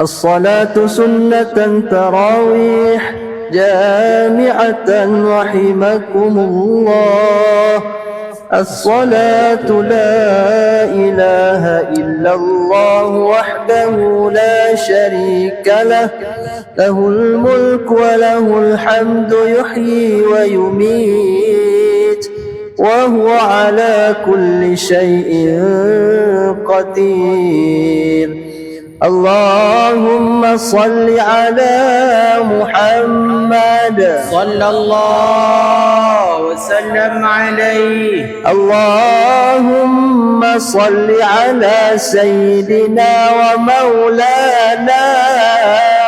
الصلاة سنة تراويح جامعة رحمكم الله. الصلاة لا إله إلا الله وحده لا شريك له. له الملك وله الحمد يحيي ويميت. وهو على كل شيء قدير. اللهم صل على محمد. صلى الله وسلم عليه. اللهم صل على سيدنا ومولانا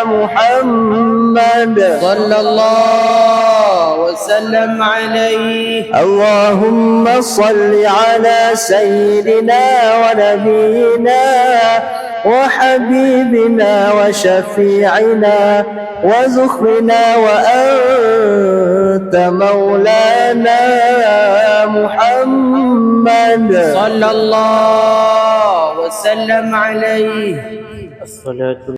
محمد. صلى الله وسلم عليه. اللهم صل على سيدنا ونبينا وحبيبنا وشفيعنا وزخرنا وأنت مولانا محمد. صلى الله وسلم عليه. الصلاة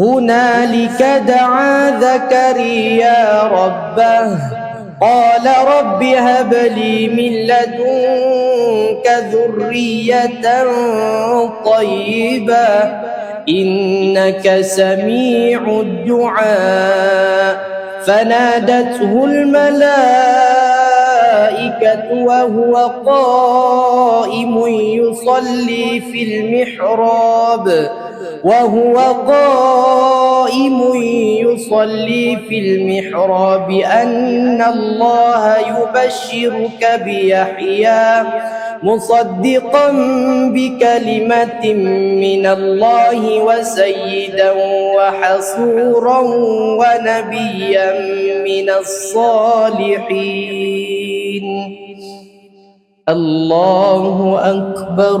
هنالك دعا زكريا ربه قال رب هب لي من لدنك ذرية طيبة إنك سميع الدعاء. فنادته الملائكة وهو قائم يصلي في المحراب. وهو قائم يصلي في المحراب أن الله يبشرك بيحيى مصدقا بكلمة من الله وسيدا وحصورا ونبيا من الصالحين. الله أكبر.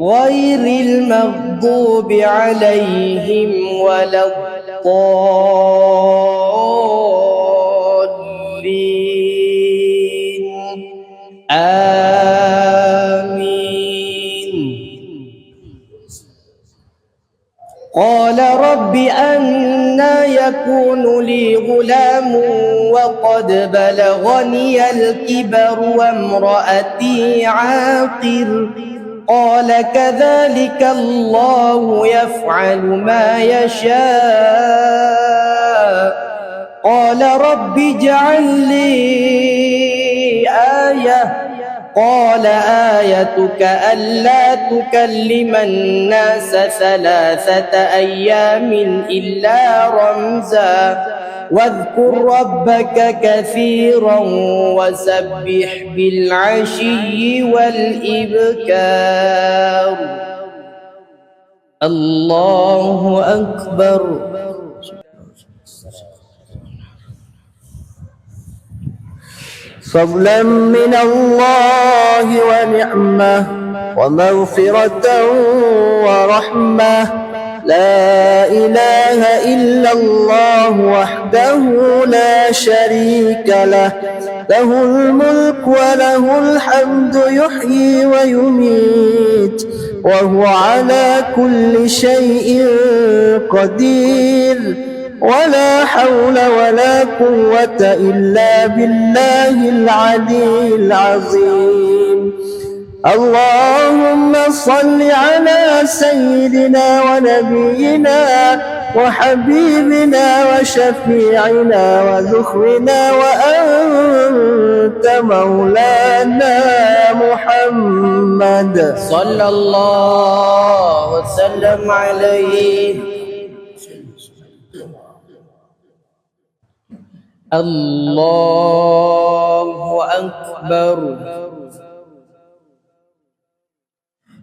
غير المغضوب عليهم ولا الضالين. آمين. قال رب أنا يكون لي غلام وقد بلغني الكبر وامرأتي عاقر. قال كذلك الله يفعل ما يشاء. قال رب اجعل لي آية. قال آيتك ألا تكلم الناس ثلاثة أيام إلا رمزا. واذكر ربك كثيرا وسبح بالعشي والإبكار. الله أكبر. فضلا من الله ونعمة ومغفرة ورحمة. لا إله إلا الله وحده لا شريك له. له الملك وله الحمد يحيي ويميت وهو على كل شيء قدير. ولا حول ولا قوة إلا بالله العلي العظيم. اللهم صل على سيدنا ونبينا وحبيبنا وشفيعنا وذخرنا وأنت مولانا محمد. صلى الله وسلم عليه. الله أكبر.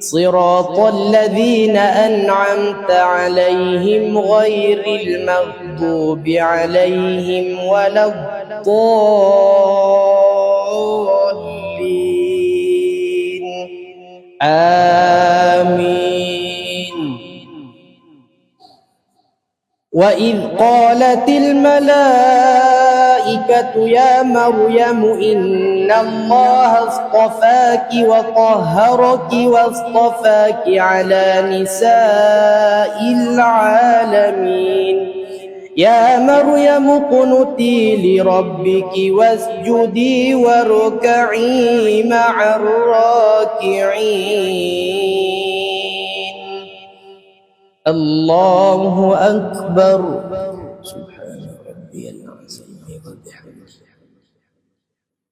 صراط الذين أنعمت عليهم غير المغضوب عليهم ولا الضالين. آمين. وإذ قالت الملائكة يا مريم إن الله اصطفاك وطهرك واصطفاك على نساء العالمين. يا مريم اقنتي لربك واسجدي واركعي مع الراكعين. الله أكبر سبحان ربي العظيم وبحمده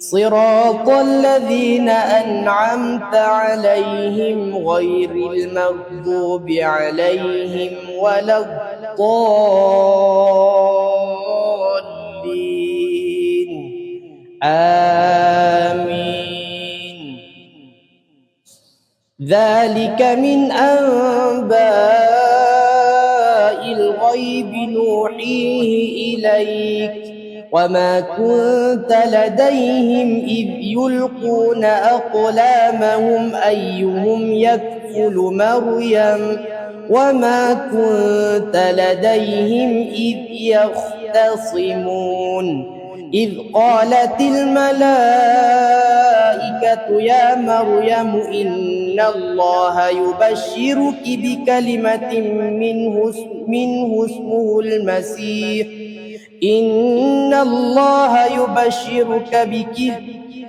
صراط الذين أنعمت عليهم غير المغضوب عليهم ولا الضالين. آمين. ذلك من أنباء الغيب نوحيه إليك. وما كنت لديهم إذ يلقون أقلامهم أيهم يكفل مريم وما كنت لديهم إذ يختصمون إذ قالت الملائكة يا مريم إن الله يبشرك بكلمة منه, منه اسمه المسيح إن الله يبشرك بك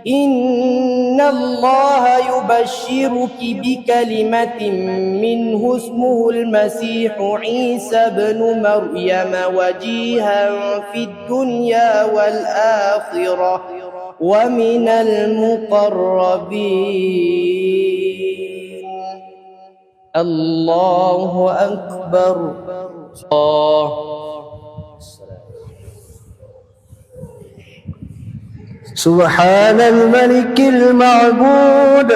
إن الله يبشرك بكلمة منه اسمه المسيح عيسى بن مريم وجيها في الدنيا والآخرة ومن المقربين. الله أكبر. الله سبحان الملك المعبود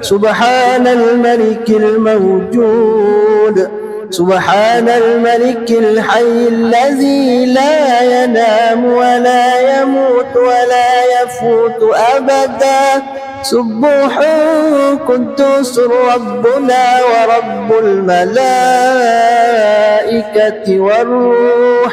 سبحان الملك الموجود سبحان الملك الحي الذي لا ينام ولا يموت ولا يفوت أبدا. سبوح قدوس ربنا ورب الملائكة والروح.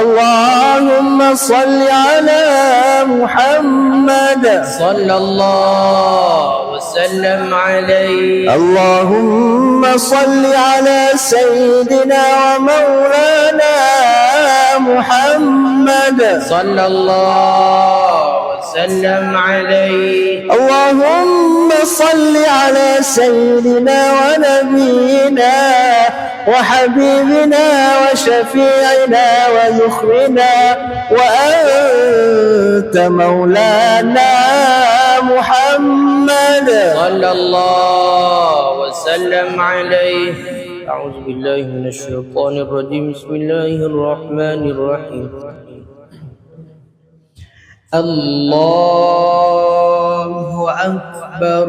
اللهم صل على محمد. صلى الله وسلم. عليه اللهم صل على سيدنا ومولانا محمد. صلى الله وسلم. عليه اللهم صل على سيدنا ونبينا وحبيبنا وشفيعنا وذخرنا وأنت مولانا محمد. صلى الله وسلم عليه. أعوذ بالله من الشيطان الرجيم. بسم الله الرحمن الرحيم. الله أكبر.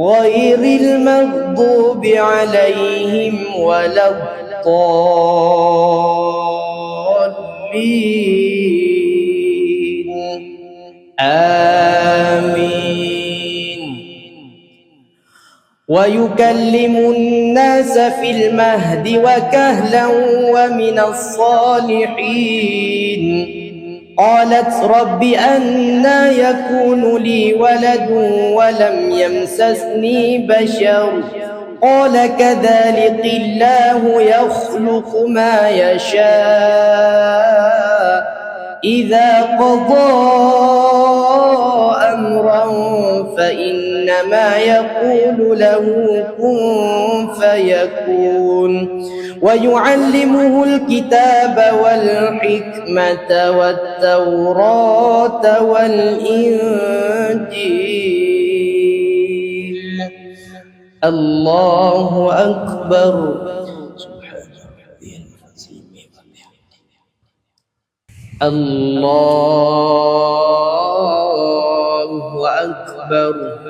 غير المغضوب عليهم ولا الضالين. آمين. ويكلم الناس في المهد وكهلا ومن الصالحين. قالت رب أنا يكون لي ولد ولم يمسسني بشر. قال كذلك الله يخلق ما يشاء. إذا قضى أمرا فإنما يقول له كن فيكون. ويعلمه الكتاب والحكمة والتوراة والإنجيل. الله أكبر. الله أكبر.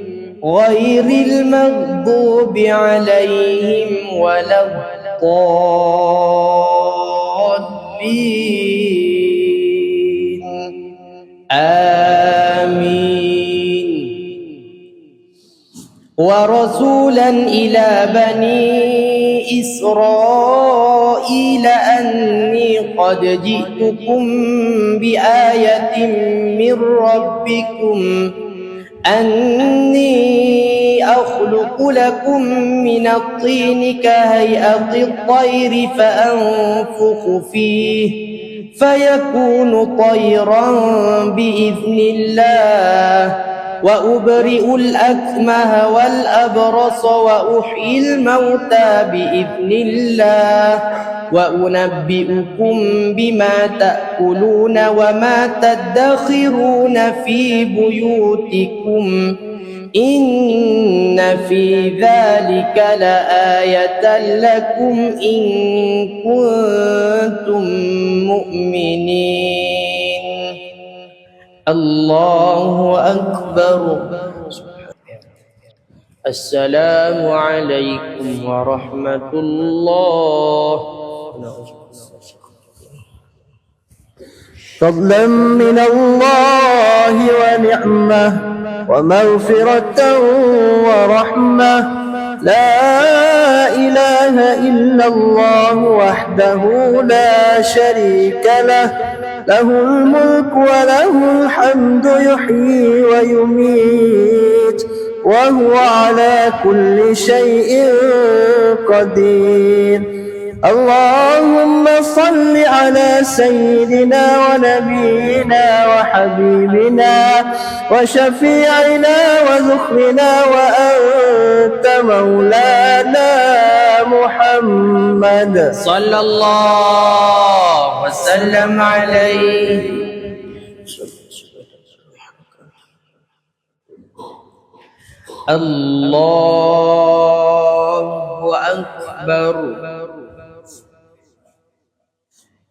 غير المغضوب عليهم ولا الضالين. آمين. ورسولا إلى بني إسرائيل أني قد جئتكم بآية من ربكم أني أخلق لكم من الطين كهيئة الطير فأنفخ فيه فيكون طيرا بإذن الله. وأبرئ الأكمه والأبرص وأحيي الموتى بإذن الله. وأنبئكم بما تأكلون وما تدخرون في بيوتكم. إن في ذلك لآية لكم إن كنتم مؤمنين. الله أكبر السلام عليكم ورحمة الله فضلا من الله ونعمة ومغفرة ورحمة. لا إله إلا الله وحده لا شريك له. له الملك وله الحمد يحيي ويميت وهو على كل شيء قدير. اللهم صل على سيدنا ونبينا وحبيبنا وشفيعنا وذخرنا وأنت مولانا محمد. صلى الله وسلم عليه. الله أكبر.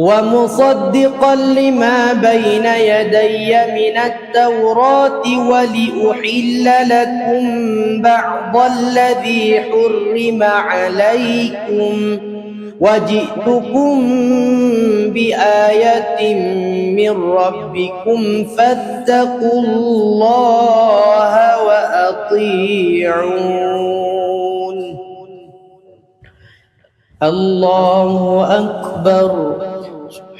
ومصدقا لما بين يدي من التوراة ولأحل لكم بعض الذي حرم عليكم وجئتكم بآية من ربكم فاتقوا الله وأطيعون. الله أكبر.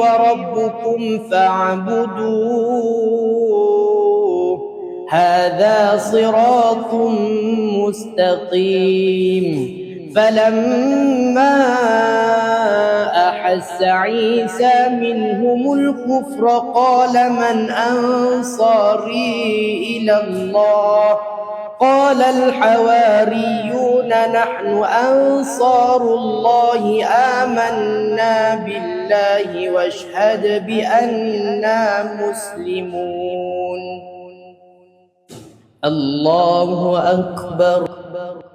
وربكم فاعبدوه. هذا صراط مستقيم. فلما أحس عيسى منهم الكفر قال من أنصاري إلى الله؟ قال الحواريون نحن أنصار الله آمنا بالله. واشهد بأننا مسلمون. الله أكبر.